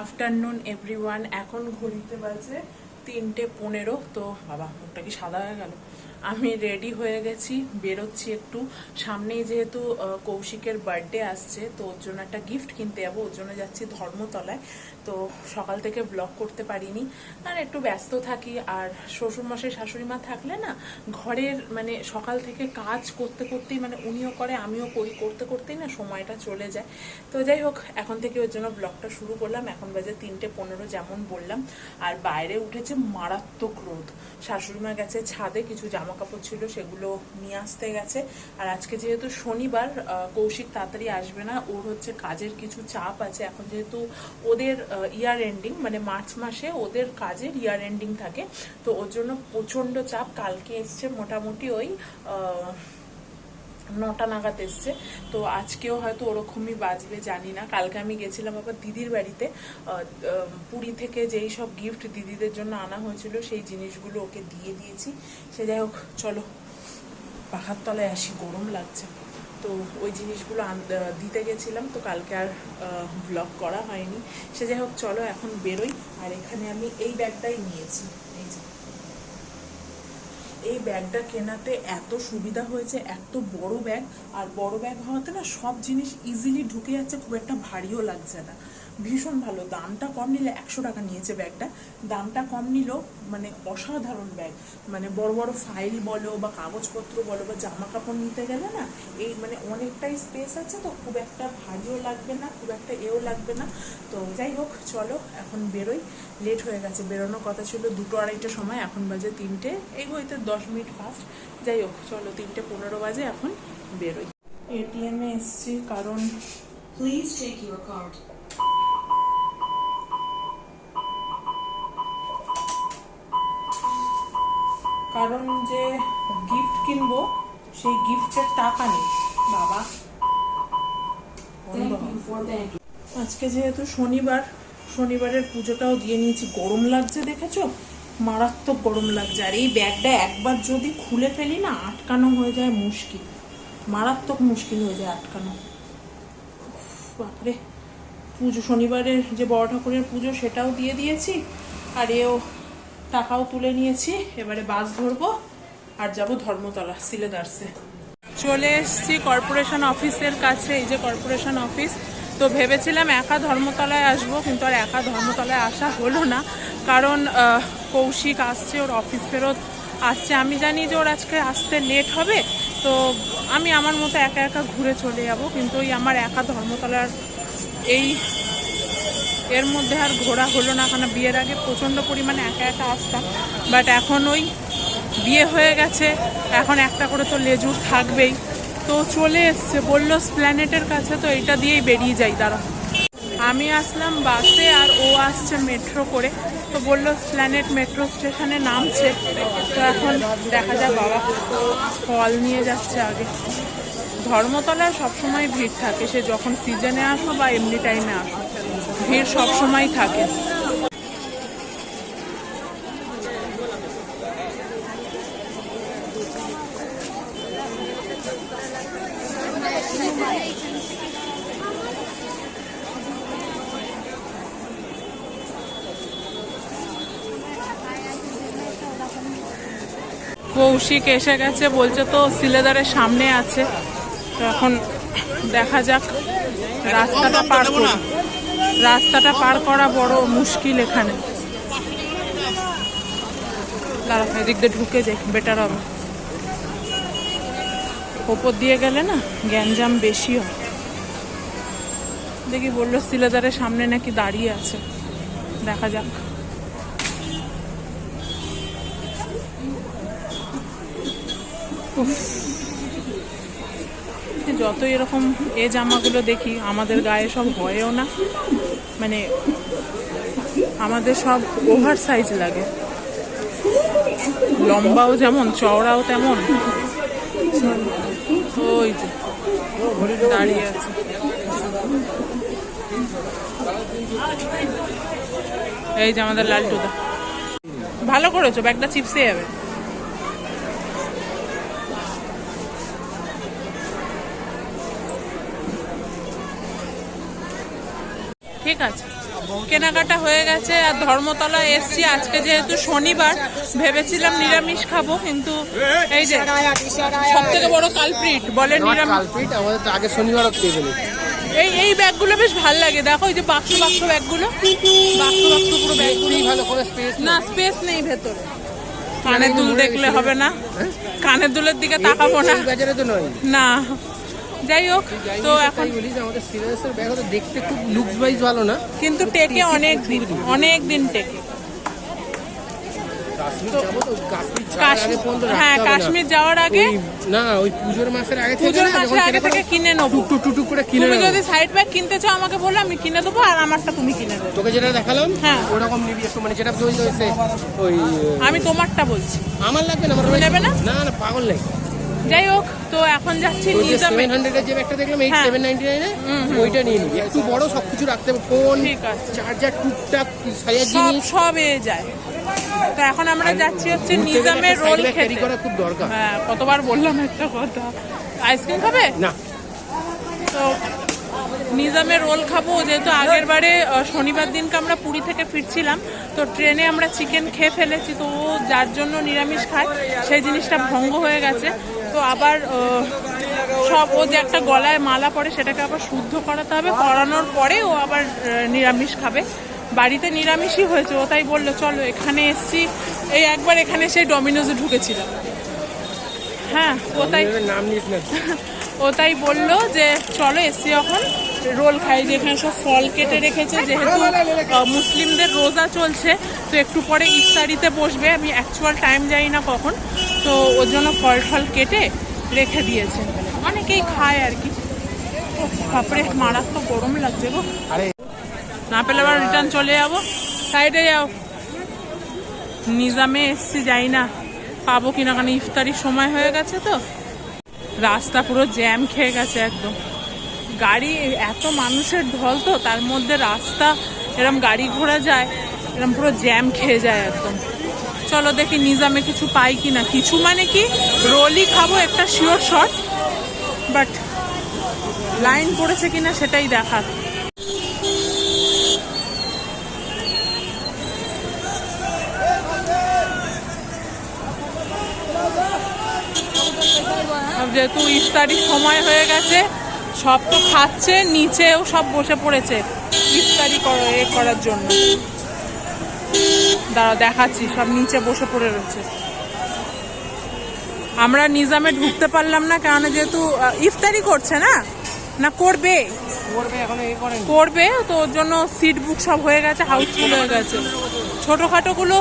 Afternoon everyone এখন ঘড়িতে বাজে তিনটে পনেরো। তো বাবা মুখটা কি সাদা হয়ে গেল? আমি রেডি হয়ে গেছি, বেরোচ্ছি একটু। সামনেই যেহেতু কৌশিকের বার্থডে আসছে, তো ওর জন্য একটা গিফট কিনতে যাব। ওর জন্য যাচ্ছি ধর্মতলায়। তো সকাল থেকে ব্লগ করতে পারিনি। আর একটু ব্যস্ত থাকি। আর শ্বশুরমশাই শাশুড়ি মা থাকলে না, ঘরের মানে সকাল থেকে কাজ করতে করতেই মানে উনিও করে, আমিও করি। করতে করতেই না সময়টা চলে যায়। তো যাই হোক, এখন থেকে ওর জন্য ব্লগটা শুরু করলাম। এখন বাজে তিনটে পনেরো যেমন বললাম। আর বাইরে উঠেছে মারাত্মক রোদ। শাশুড়ি মা গেছে ছাদে, কিছু জামা কাপড় ছিল সেগুলো নিয়ে আসতে গেছে। আর আজকে যেহেতু শনিবার কৌশিক তাড়াতাড়ি আসবে না, ওর হচ্ছে কাজের কিছু চাপ আছে। এখন যেহেতু ওদের ইয়ার এন্ডিং মানে মার্চ মাসে ওদের কাজের ইয়ার এন্ডিং থাকে, তো ওর জন্য প্রচণ্ড চাপ। কালকে এসছে মোটামুটি ওই নটা নাগাদ এসছে। তো আজকেও হয়তো ওরকমই বাজবে, জানি না। কালকে আমি গেছিলাম আবার দিদির বাড়িতে। পুরী থেকে যেই সব গিফট দিদিদের জন্য আনা হয়েছিল, সেই জিনিসগুলো ওকে দিয়ে দিয়েছি। সে যাই হোক, চলো। পাখার তলায় আসি, গরম লাগছে। তো ওই জিনিসগুলো দিতে গেছিলাম। তো কালকে আর ব্লগ করা হয়নি। সে যাই হোক, চলো এখন বেরোই। আর এখানে আমি এই ব্যাগটাই নিয়েছি। এই যে। এই ব্যাগটা কেনাতে এত সুবিধা হয়েছে, এত বড় ব্যাগ, আর বড় ব্যাগ হওয়াতে না সব জিনিস ইজিলি ঢুকে যাচ্ছে, খুব একটা ভারীও লাগছে না। ভীষণ ভালো। দামটা কম নিলে একশো টাকা নিয়েছে ব্যাগটা। দামটা কম নিল মানে অসাধারণ ব্যাগ। মানে বড় বড় ফাইল বলো বা কাগজপত্র বলো বা জামা কাপড় নিতে গেলে না এই মানে অনেকটাই স্পেস আছে তো খুব একটা ভারীও লাগবে না খুব একটা এও লাগবে না। তো যাই হোক চলো এখন বেরোই। লেট হয়ে গেছে বেরোনোর কথা ছিল দুটো আড়াইটার সময় এখন বাজে তিনটে। এই হইতে দশ মিনিট ফাস্ট যাই হোক চলো তিনটে পনেরো বাজে এখন বেরোই। এটিএমে এসছি কারণ Please take your card. কারণ যে গিফট কিনবো সেই গিফটের টাকা নেই। বাবা. আজকে যেহেতু শনিবার শনিবারের পুজোটাও দিয়ে নিয়েছি। গরম লাগছে দেখেছ? মারাত্মক গরম লাগছে। আর এই ব্যাগটা একবার যদি খুলে ফেলি না আটকানো হয়ে যায় মুশকিল। মারাত্মক মুশকিল হয়ে যায় আটকানো। বাপরে। পুজো শনিবারের যে বড় ঠাকুরের পুজো সেটাও দিয়ে দিয়েছি। আর এও টাকাও তুলে নিয়েছি, এবারে বাস ধরবো আর যাব ধর্মতলা সিলেদার্সে চলে এসেছি কর্পোরেশন অফিসের কাছে, এই যে কর্পোরেশন অফিস। তো ভেবেছিলাম একা ধর্মতলায় আসব, কিন্তু আর একা ধর্মতলায় আসা হলো না, কারণ কৌশিক আসছে, ওর অফিস ফেরত আসছে। আমি জানি যে ওর আজকে আসতে লেট হবে, তো আমি আমার মতো একা একা ঘুরে চলে যাব, কিন্তু ওই আমার একা ধর্মতলার এই এর মধ্যে আর ঘোরা হলো না কারণ বিয়ের আগে প্রচণ্ড পরিমাণে একা একা আসতাম। বাট এখন ওই বিয়ে হয়ে গেছে, এখন একটা করে তো লেজুর থাকবেই। তো চলে এসছে, বলল স্প্ল্যানেটের কাছে, তো এটা দিয়েই বেরিয়ে যাই তারা আমি আসলাম বাসে আর ও আসছে মেট্রো করে। তো বলল স্প্ল্যানেট মেট্রো স্টেশনে নামছে। তো এখন দেখা যাক বাবা ফল নিয়ে যাচ্ছে আগে। ধর্মতলায় সবসময় ভিড় থাকে, সে যখন সিজনে আসো বা এমনি টাইমে আসো। ভিড় সবসময় থাকে। কৌশিক এসে গেছে বলছে তো সিলেদারের সামনে আছে। তো এখন দেখা যাক রাস্তাটা পার করি রাস্তাটা পার করা বড় মুশকিল এখানে। এদিক দিয়ে ঢুকে যাই বেটার হবে। ওপর দিয়ে গেলে না গ্যাঞ্জাম বেশি হয়। দেখি বলল সিলেদারের সামনে নাকি দাঁড়িয়ে আছে। দেখা যাক। যত এরকম এ জামাগুলো দেখি, আমাদের গায়ে সব হয়েও না। মানে আমাদের সব ওভার সাইজ লাগে। লম্বাও যেমন, চওড়াও তেমন। ওই যে, দাঁড়িয়ে আছে। এই যে আমাদের লালটুদা। ভালো করেছ, ব্যাগটা চিপসে যাবে। ঠিক আছে। কেনাকাটা হয়ে গেছে আর ধর্মতলা এসছি। আজকে যেহেতু শনিবার ভেবেছিলাম নিরামিষ খাব কিন্তু এই যে সব থেকে বড় কালপ্রিট বলে নিরামিষ আমাদের আগে শনিবার এই এই ব্যাগগুলো বেশ ভালো লাগে। দেখো এই যে বাক্স বাক্স ব্যাগগুলো। বাক্স বাক্স পুরো ব্যাগগুলো ভালো করে স্পেস না স্পেস নেই ভেতরে। কানের দুল দেখলে হবে না। কানের দুলের দিকে তাকাবো না। না। যাই হোক তো এখন বলি যে আমাদের সিরিয়াসের ব্যাগ হয়তো দেখতে খুব লুকস ওয়াইজ ভালো না? কিন্তু টেকে অনেক দিন অনেক দিন টেকে। কাশ্মীর পর্যন্ত হ্যাঁ না। কাশ্মীর যাওয়ার আগে না ওই পুজোর মাসের আগে পুজোর মাসের আগে থেকে কিনে নেব। করে কিনে তুমি যদি সাইড ব্যাগ কিনতে চাও আমাকে বলো আমি কিনে দেবো আর আমারটা তুমি কিনে দেবে। তোকে যেটা দেখালাম হ্যাঁ। ওরকম নিবি একটু মানে যেটা তৈরি হয়েছে ওই আমি তোমারটা বলছি। আমার লাগবে না আমার তুমি নেবে না? না না পাগল নেই। যাই হোক তো এখন যাচ্ছি ওই যে নিজামে। যে ব্যাগটা দেখলাম এইট হ্যাঁ। সেভেন ওইটা নিয়ে নিবি। একটু বড় সবকিছু রাখতে হবে ফোন চার্জার টুকটাক সাজার সব জিনিস। সব এ যায়। তো এখন আমরা যাচ্ছি হচ্ছে নিজামের একটা রোল খেতে। করা খুব দরকার। হ্যাঁ কতবার বললাম একটা কথা। আইসক্রিম খাবে? না। তো নিজামের রোল খাব যেহেতু আগের বারে শনিবার দিনকে আমরা পুরী থেকে ফিরছিলাম তো ট্রেনে আমরা চিকেন খেয়ে ফেলেছি তো ও যার জন্য নিরামিষ খায় সেই জিনিসটা ভঙ্গ হয়ে গেছে। তো আবার সব ও যে একটা গলায় মালা পরে সেটাকে আবার শুদ্ধ করাতে হবে করানোর পরে ও আবার নিরামিষ খাবে। বাড়িতে নিরামিষই হয়েছে ও তাই বলল চলো এখানে এসছি। এই একবার এখানে সেই ডমিনোজে ঢুকেছিলাম। হ্যাঁ ও তাই নাম নিস না। ও তাই বলল যে চলো এসছি এখন। রোল খাই যেখানে সব ফল কেটে রেখেছে যেহেতু মুসলিমদের রোজা চলছে তো একটু পরে ইফতারিতে বসবে। আমি অ্যাকচুয়াল টাইম জানি না কখন তো ওর জন্য ফল ফল কেটে রেখে দিয়েছে। অনেকেই খায় আর কি। ও বাপরে মারাত্মক গরম লাগছে গো। আরে। না পেলে আবার রিটার্ন চলে যাব। সাইডে যাও। নিজামে এসছি যাই না। পাবো কিনা কারণ ইফতারির সময় হয়ে গেছে তো। রাস্তা পুরো জ্যাম খেয়ে গেছে একদম। গাড়ি, এত মানুষের ঢল তো, তার মধ্যে রাস্তা, এরম গাড়ি ঘোড়া যায়, এরম পুরো জ্যাম খেয়ে যায় একদম। চলো দেখি নিজামে কিছু পাই কি না কিছু মানে কি? রোলই খাব একটা শিওর শট বাট লাইন পড়েছে কিনা সেটাই দেখার। যেহেতু ইফতারির সময় হয়ে গেছে সব তো খাচ্ছে নিচেও সব বসে পড়েছে। ইফতারি করা এ করার জন্য। দাঁড়া দেখাচ্ছি সব নিচে বসে পড়ে রয়েছে। আমরা নিজামে ঢুকতে পারলাম না কারণ যেহেতু ইফতারি করছে না? না করবে। করবে তো ওর জন্য সিট বুক সব হয়ে গেছে হাউসফুল হয়ে গেছে। ছোটোখাটোগুলো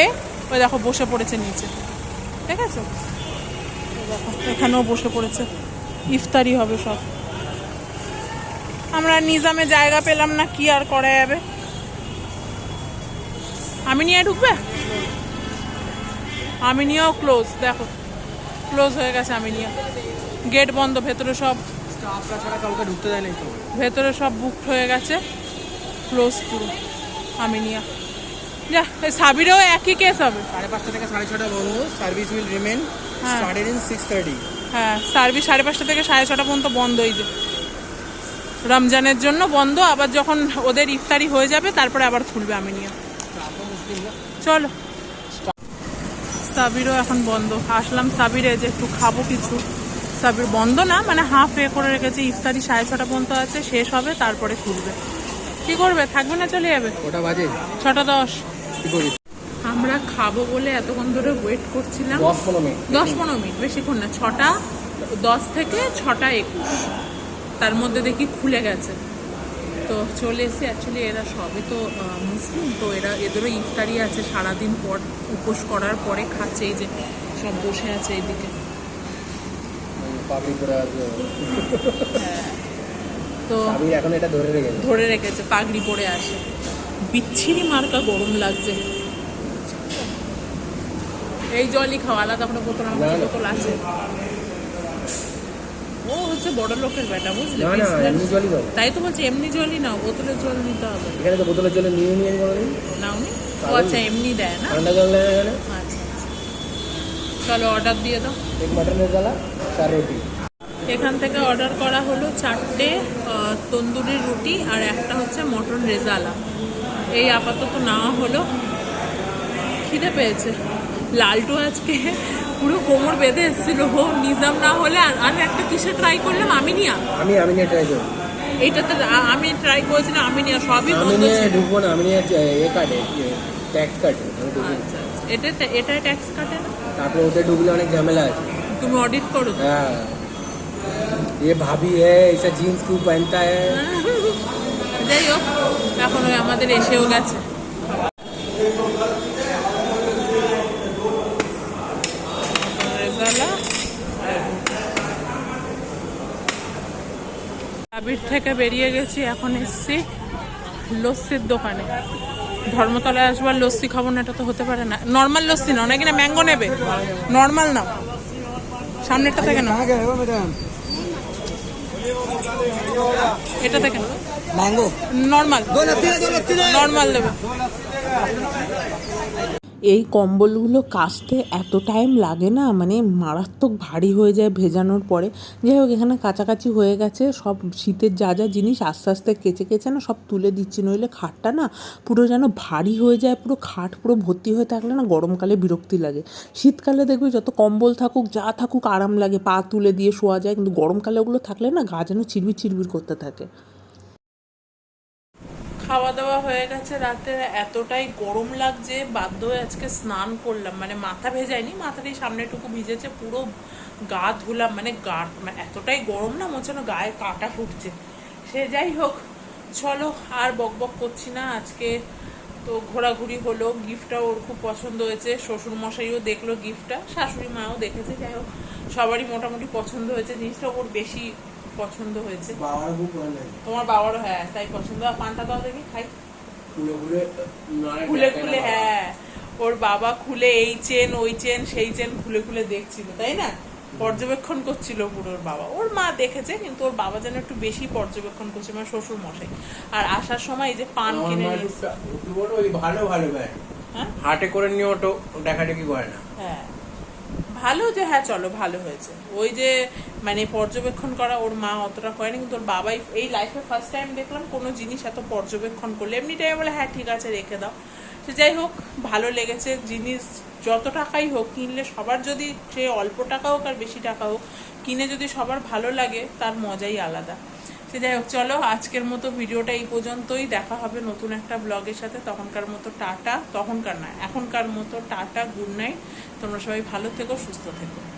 এ ওই দেখো বসে পড়েছে নিচে। ঠিক আছে? দেখো, এখানেও বসে পড়েছে। ইফতারি হবে সব। আমরা নিজামে জায়গা পেলাম না কি আর করা যাবে? আমি নিয়ে ঢুকবে? আমি নিয়েও ক্লোজ দেখো। ক্লোজ হয়ে গেছে আমি নিয়ে গেট বন্ধ ভেতরে সব ঢুকতে দেয় তো। ভেতরে সব বুকড হয়ে গেছে। ক্লোজ পুরো আমি নিয়ে যা সাবিরেও একই কেস হবে। সাড়ে পাঁচটা থেকে সাড়ে ছটা বন্ধ সার্ভিস উইল রিমেন হ্যাঁ। স্টার্টেড ইন সিক্স থার্টি হ্যাঁ সার্ভিস সাড়ে পাঁচটা থেকে সাড়ে ছটা পর্যন্ত বন্ধ যে। রমজানের জন্য বন্ধ আবার যখন ওদের ইফতারি হয়ে যাবে তারপরে আবার খুলবে আমি নিয়ে চলো। সাবিরও এখন বন্ধ। আসলাম সাবিরে যে একটু খাব কিছু। সাবির বন্ধ না মানে হাফ এ করে রেখেছে ইফতারি সাড়ে ছটা পর্যন্ত আছে শেষ হবে তারপরে খুলবে। কি করবে? থাকবে না চলে যাবে? ওটা বাজে? ছটা দশ। আমরা খাব বলে এতক্ষণ ধরে ওয়েট করছিলাম। দশ দশ পনেরো মিনিট বেশিক্ষণ না ছটা দশ থেকে ছটা একুশ। তার মধ্যে দেখি খুলে গেছে। তো চলে এসে অ্যাকচুয়ালি এরা সবে তো মুসলিম তো এরা এদেরও ইফতারি আছে সারাদিন পর উপোস করার পরে খাচ্ছে এই যে সব বসে আছে এদিকে। তো এখন এটা ধরে রেখেছি ধরে রেখেছে পাগড়ি পরে আসে। বিচ্ছিরি মার্কা গরম লাগছে। এই জলই খাওয়া আলাদা করে বোতল আমার। বোতল আছে। ও হচ্ছে বড় লোকের বেটা বুঝলে? না না এমনি জলই দাও তাই তো বলছি এমনি জলই নাও বোতলের জল নিতে হবে। এখানে তো বোতলের জলে নিয়ে নিয়ে নাও নি। ও আচ্ছা এমনি দেয় না? ঠান্ডা জল নেয় এখানে? আচ্ছা আচ্ছা। চলো অর্ডার দিয়ে দাও। এক মটন মশলা চার রুটি। এখান থেকে অর্ডার করা হলো চারটে তন্দুরি রুটি আর একটা হচ্ছে মটন রেজালা। এই আপাতত নেওয়া হলো। খিদে পেয়েছে। লালটু আজকে পুরো কোমর বেঁধে এসেছিল ও নিজাম না হলে আর আর একটা কিসে ট্রাই করলাম আমি নিয়া আমি আমি নিয়ে ট্রাই করবো এইটাতে আ- আমি ট্রাই করেছিলাম আমি নিয়া সবই আমি বন্ধ নিয়ে ছিল ঢুকবো না আমি নিয়ে এ কাটে ট্যাক্স কাটে আমি ঢুকবো না। আচ্ছা আচ্ছা এটা এটা ট্যাক্স কাটে না তারপরে ওতে ঢুকলে অনেক ঝামেলা আছে তুমি অডিট করো তো? हाँ ये भाभी है ऐसा जीन्स क्यों पहनता है যাই হোক এখন ওই আমাদের এসেও গেছে থেকে বেরিয়ে গেছি এখন এসছি লস্যির দোকানে। ধর্মতলায় আসবার লস্যি খাব না এটা তো হতে পারে না। নর্মাল লস্যি না নাকি না ম্যাঙ্গো নেবে। নর্মাল না। সামনেরটা থেকে না এটা থেকে না मैंगो নর্মাল নর্মাল দেবে। এই কম্বলগুলো কাচতে এত টাইম লাগে না মানে মারাত্মক ভারী হয়ে যায় ভেজানোর পরে। যাই হোক, এখানে কাছাকাছি হয়ে গেছে, সব শীতের যা যা জিনিস আস্তে আস্তে কেচে কেচে না সব তুলে দিচ্ছি, নইলে খাটটা না পুরো যেন ভারী হয়ে যায়, পুরো খাট পুরো ভর্তি হয়ে থাকলে না গরমকালে বিরক্তি লাগে। শীতকালে দেখবি যত কম্বল থাকুক, যা থাকুক আরাম লাগে, পা তুলে দিয়ে শোয়া যায়, কিন্তু গরমকালে ওগুলো থাকলে না গা যেন চিরবির চিরবির করতে থাকে। খাওয়া দাওয়া হয়ে গেছে রাতে। এতটাই গরম লাগছে, বাধ্য হয়ে আজকে স্নান করলাম। মানে মাথা ভেজায়নি এই সামনেটুকু ভিজেছে, পুরো গা ধুলাম। মানে গা মানে এতটাই গরম না, মনে গায়ে কাটা ফুটছে। সে যাই হোক, চলো আর বক বক করছি না আজকে। তো ঘোরাঘুরি হলো, গিফটটা ওর খুব পছন্দ হয়েছে শ্বশুর মশাইও দেখল গিফটটা, শাশুড়ি মাও দেখেছে, যাই হোক, সবারই মোটামুটি পছন্দ হয়েছে জিনিসটা, ওর বেশি পছন্দ হয়েছে। বাবার খুব ভালো লাগে তোমার বাবারও হ্যাঁ তাই পছন্দ। আর পান্তা দাও দেখি খাই। খুলে খুলে খুলে হ্যাঁ। ওর বাবা খুলে এই চেন ওই চেন সেই চেন খুলে খুলে দেখছিল তাই না? পর্যবেক্ষণ করছিল পুরোর বাবা। ওর মা দেখেছে কিন্তু ওর বাবা যেন একটু বেশি পর্যবেক্ষণ করছে মানে শ্বশুর মশাই। আর আসার সময় এই যে পান কিনে ভালো ভালো হ্যাঁ? হাটে করে নিয়ে অটো দেখাটা কি করে না। হ্যাঁ। ভালো যে হ্যাঁ চলো, ভালো হয়েছে। ওই যে মানে পর্যবেক্ষণ করা ওর মা অতটা করেনি, কিন্তু ওর বাবাই এই লাইফে ফার্স্ট টাইম দেখলাম কোনো জিনিস এত পর্যবেক্ষণ করলে। এমনি এমনিটাই বলে হ্যাঁ ঠিক আছে, রেখে দাও। সে যাই হোক, ভালো লেগেছে। জিনিস যত টাকাই হোক, কিনলে সবার যদি সে অল্প টাকা হোক আর বেশি টাকা হোক, কিনে যদি সবার ভালো লাগে, তার মজাই আলাদা। সে যাই হোক, চলো, আজকের মতো ভিডিওটা এই পর্যন্তই। দেখা হবে নতুন একটা ব্লগের সাথে। তখনকার মতো টাটা। তখনকার না, এখনকার মতো টাটা, গুড নাইট। তোমরা সবাই ভালো থেকো, সুস্থ থেকো।